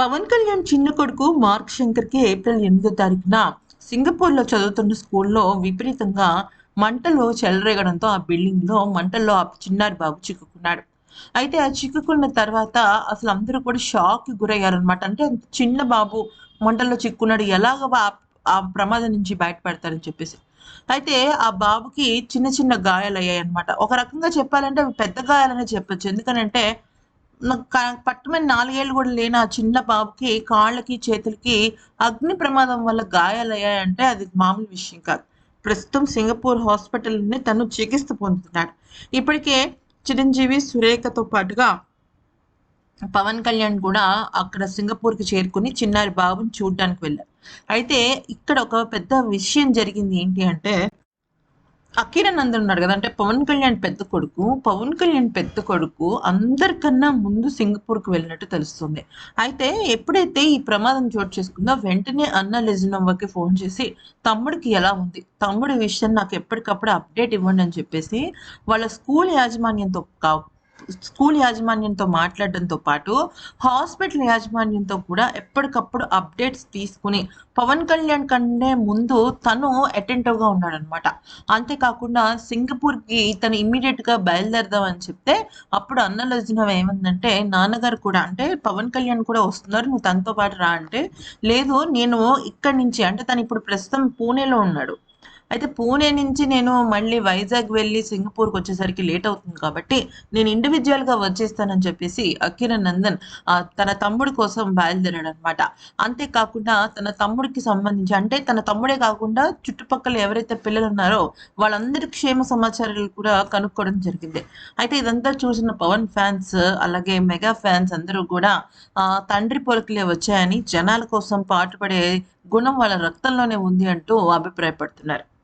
పవన్ కళ్యాణ్ చిన్న కొడుకు mark శంకర్కి April ఎనిమిదో తారీఖున సింగపూర్లో చదువుతున్న స్కూల్లో విపరీతంగా మంటలు చెలరేగడంతో ఆ బిల్డింగ్లో మంటల్లో ఆ చిన్నారి బాబు చిక్కుకున్నాడు. అయితే ఆ చిక్కుకున్న తర్వాత అసలు అందరూ కూడా షాక్కి గురయ్యారనమాట అంటే చిన్న బాబు మంటల్లో చిక్కున్నాడు ఎలాగ ఆ- ఆ ప్రమాదం నుంచి బయటపడతారని చెప్పేసి. అయితే ఆ బాబుకి చిన్న చిన్న గాయాలు అయ్యాయి అనమాట ఒక రకంగా చెప్పాలంటే అవి పెద్ద గాయాలనే చెప్పొచ్చు. ఎందుకనంటే పట్టుమని నాలుగేళ్ళు కూడా లేని ఆ చిన్న బాబుకి కాళ్ళకి చేతులకి అగ్ని ప్రమాదం వల్ల గాయాలయ్యాయంటే అది మామూలు విషయం కాదు. ప్రస్తుతం సింగపూర్ హాస్పిటల్ని తను చికిత్స పొందుతున్నాడు. ఇప్పటికే చిరంజీవి సురేఖతో పాటుగా పవన్ కళ్యాణ్ కూడా అక్కడ సింగపూర్కి చేరుకుని చిన్నారి బాబుని చూడడానికి వెళ్ళారు. అయితే ఇక్కడ ఒక పెద్ద విషయం జరిగింది ఏంటి అంటే అకిరానందన్ ఉన్నాడు కదా అంటే పవన్ కళ్యాణ్ పెద్ద కొడుకు. పవన్ కళ్యాణ్ పెద్ద కొడుకు అందరికన్నా ముందు సింగపూర్కి వెళ్ళినట్టు తెలుస్తుంది. అయితే ఎప్పుడైతే ఈ ప్రమాదం చోటు చేసుకుందో వెంటనే అన్న లెజినోవాకి ఫోన్ చేసి తమ్ముడికి ఎలా ఉంది? తమ్ముడి విషయం నాకు ఎప్పటికప్పుడు అప్డేట్ ఇవ్వండి అని చెప్పేసి వాళ్ళ స్కూల్ యాజమాన్యంతో స్కూల్ యాజమాన్యంతో మాట్లాడడంతో పాటు హాస్పిటల్ యాజమాన్యంతో కూడా ఎప్పటికప్పుడు అప్డేట్స్ తీసుకుని పవన్ కళ్యాణ్ కంటే ముందు తను అటెంటివ్గా ఉన్నాడనమాట అంతేకాకుండా సింగపూర్కి తను ఇమ్మీడియట్గా బయలుదేరదాం అని చెప్తే అప్పుడు అన్న ఏమందంటే నాన్నగారు కూడా అంటే పవన్ కళ్యాణ్ కూడా వస్తున్నారు నువ్వు తనతో పాటు రా అంటే లేదు నేను ఇక్కడి నుంచి అంటే తను ఇప్పుడు ప్రస్తుతం పూణేలో ఉన్నాడు. అయితే పూణే నుంచి నేను మళ్ళీ వైజాగ్ వెళ్ళి సింగపూర్కి వచ్చేసరికి లేట్ అవుతుంది కాబట్టి నేను ఇండివిజువల్గా వచ్చేస్తానని చెప్పేసి అఖిల నందన్ తన తమ్ముడి కోసం బయలుదేరాడు అనమాట అంతేకాకుండా తన తమ్ముడికి సంబంధించి అంటే తన తమ్ముడే కాకుండా చుట్టుపక్కల ఎవరైతే పిల్లలు ఉన్నారో వాళ్ళందరి క్షేమ సమాచారాలు కూడా కనుక్కోవడం జరిగింది. అయితే ఇదంతా చూసిన పవన్ ఫ్యాన్స్ అలాగే మెగా ఫ్యాన్స్ అందరూ కూడా తండ్రి పోలికలే వచ్చాయని జనాల కోసం పాటుపడే గుణం వాళ్ళ రక్తంలోనే ఉంది అంటూ అభిప్రాయపడుతున్నారు.